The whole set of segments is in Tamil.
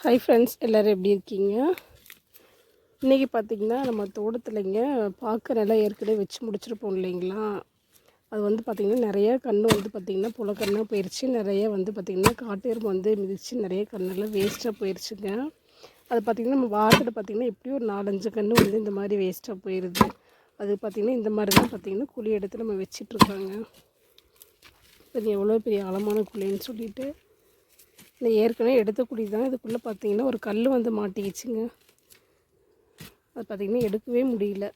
ஹாய் ஃப்ரெண்ட்ஸ் எல்லோரும் எப்படி இருக்கீங்க? இன்றைக்கி பார்த்திங்கன்னா நம்ம தோட்டத்துலைங்க பார்க்க நல்லா ஏற்கனவே வச்சு முடிச்சிருப்போம் இல்லைங்களா? அது வந்து பார்த்திங்கன்னா நிறைய கன்று வந்து பார்த்திங்கன்னா புலக்கண்ணாக போயிடுச்சு நிறைய வந்து பார்த்திங்கன்னா காட்டேரும் வந்து மிதித்து நிறைய கண்ணெல்லாம் வேஸ்ட்டாக போயிடுச்சுங்க அது பார்த்திங்கன்னா நம்ம வாரத்தில் பார்த்திங்கன்னா எப்படியும் ஒரு நாலஞ்சு கன்று வந்து இந்த மாதிரி வேஸ்ட்டாக போயிடுது அது பார்த்திங்கன்னா இந்த மாதிரி தான் பார்த்திங்கன்னா குழி எடுத்து நம்ம வச்சிட்ருக்காங்க இது எவ்வளோ பெரிய ஆழமான குழின்னு சொல்லிவிட்டு இந்த ஏற்கனவே எடுத்த குழி தான். இதுக்குள்ளே பார்த்தீங்கன்னா ஒரு கல் வந்து மாட்டிக்கிச்சுங்க. அது பார்த்திங்கன்னா எடுக்கவே முடியல.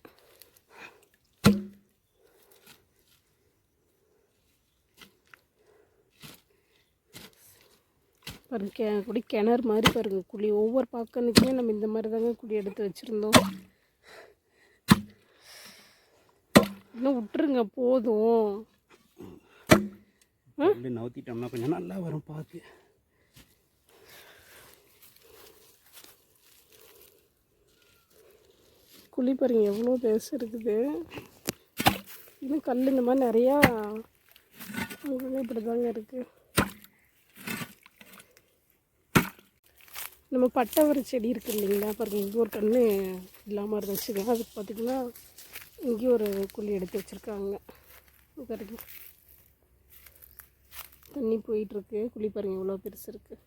பாருங்க கே குடி கிணறு மாதிரி பாருங்க குழி. ஒவ்வொரு பாக்கனுக்குமே நம்ம இந்த மாதிரி தாங்க குழி எடுத்து வச்சுருந்தோம். இன்னும் விட்டுருங்க போதும். நவுத்திட்டோம்னா கொஞ்சம் நல்லா வரும் பார்த்து. குழி பாருங்க எவ்வளோ பெருசு இருக்குது. இன்னும் கல் இந்த மாதிரி நிறையா அங்கங்கே இப்படி தாங்க இருக்குது நம்ம பட்டவரை செடி இருக்கு இல்லைங்களா பாருங்க இங்கே ஒரு கன்று இல்லாமல் இருந்துச்சுங்க அதுக்கு பார்த்திங்கன்னா இங்கேயும் ஒரு குழி எடுத்து வச்சுருக்காங்க. பாருங்க. தண்ணி போயிட்டுருக்கு குழி பாருங்கள் எவ்வளோ பெருசு இருக்குது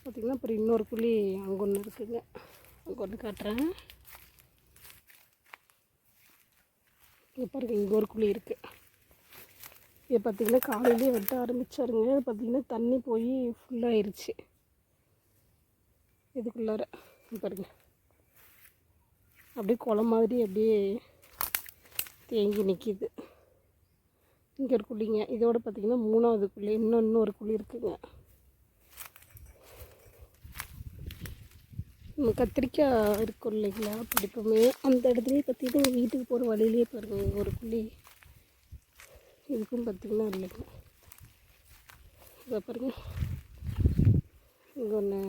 பார்த்திங்கன்னா அப்புறம் இன்னொரு குழி அங்கே ஒன்று இருக்குதுங்க கொண்டு காட்டுறேன். இங்கே பாருங்க இங்கே ஒரு குழி இருக்குது இது பார்த்திங்கன்னா காலையிலே வெட்ட ஆரம்பிச்சாருங்க. இது பார்த்திங்கன்னா தண்ணி போய் ஃபுல்லாகிருச்சு இதுக்குள்ளார பாருங்க. அப்படியே குளம் மாதிரி அப்படியே தேங்கி நிற்கிது இங்கே ஒரு குழிங்க. இதோட பார்த்திங்கன்னா மூணாவது குழி இன்னும் இன்னொரு குழி இருக்குதுங்க நம்ம கத்திரிக்காய் இருக்கும் இல்லைங்களா? படிப்போமே. அந்த இடத்துலையே பார்த்திங்கன்னா வீட்டுக்கு போகிற வழியிலேயே பாருங்க. ஒரு குழி. இதுக்கும் பார்த்திங்கன்னா இல்லைங்க இதை பாருங்க. இங்கே ஒன்று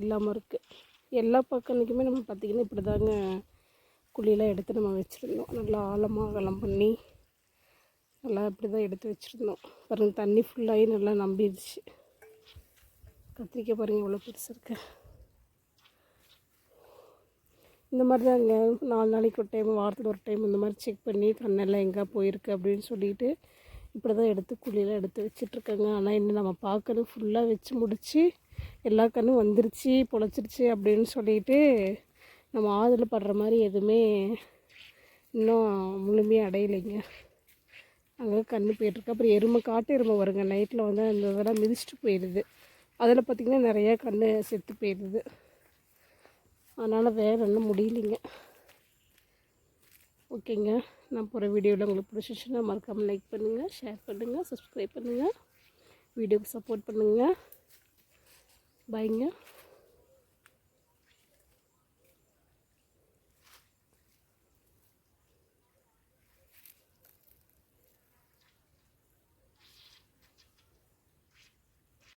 இல்லாமல் இருக்குது எல்லா பக்கத்துக்குமே நம்ம பார்த்திங்கன்னா இப்படி தாங்க குழியெல்லாம் எடுத்து நம்ம வச்சுருந்தோம். நல்லா ஆழமாக அகலம் பண்ணி நல்லா இப்படி தான் எடுத்து வச்சுருந்தோம். பாருங்கள் தண்ணி ஃபுல்லாகி நல்லா நம்பிடுச்சு கத்திரிக்காய் பாருங்கள் எவ்வளோ பெருசு இருக்கு. இந்த மாதிரி தாங்க நாலு நாளைக்கு ஒரு டைம் வாரத்தில் ஒரு டைம் இந்த மாதிரி செக் பண்ணி கண்ணெல்லாம் எங்கே போயிருக்கு அப்படின்னு சொல்லிட்டு இப்படி தான் எடுத்து குழியெல்லாம் எடுத்து வச்சிட்ருக்கேங்க ஆனால் இன்னும் நம்ம பார்க்கணும் ஃபுல்லாக வச்சு முடித்து எல்லா கண்ணும் வந்துருச்சு பொழைச்சிருச்சு அப்படின்னு சொல்லிட்டு நம்ம ஆதில் படுற மாதிரி எதுவுமே இன்னும் முழுமையாக அடையலைங்க. அங்கே கண்ணு போயிட்டுருக்கு அப்புறம் எருமை காட்டு எருமை வருங்க. நைட்டில் வந்து அந்த இதெல்லாம் மிதிச்சிட்டு போயிடுது அதில் பார்த்திங்கன்னா நிறையா கண் செத்து போயிடுது அதனால் வேறு ஒன்றும் முடியலைங்க. ஓகேங்க. நான் போகிற வீடியோவில் உங்களுக்கு பிடிச்சிச்சுன்னா மறக்காமல் லைக் பண்ணுங்கள் ஷேர் பண்ணுங்கள் சப்ஸ்கிரைப் பண்ணுங்கள் வீடியோக்கு சப்போர்ட் பண்ணுங்கள் பாய்ங்க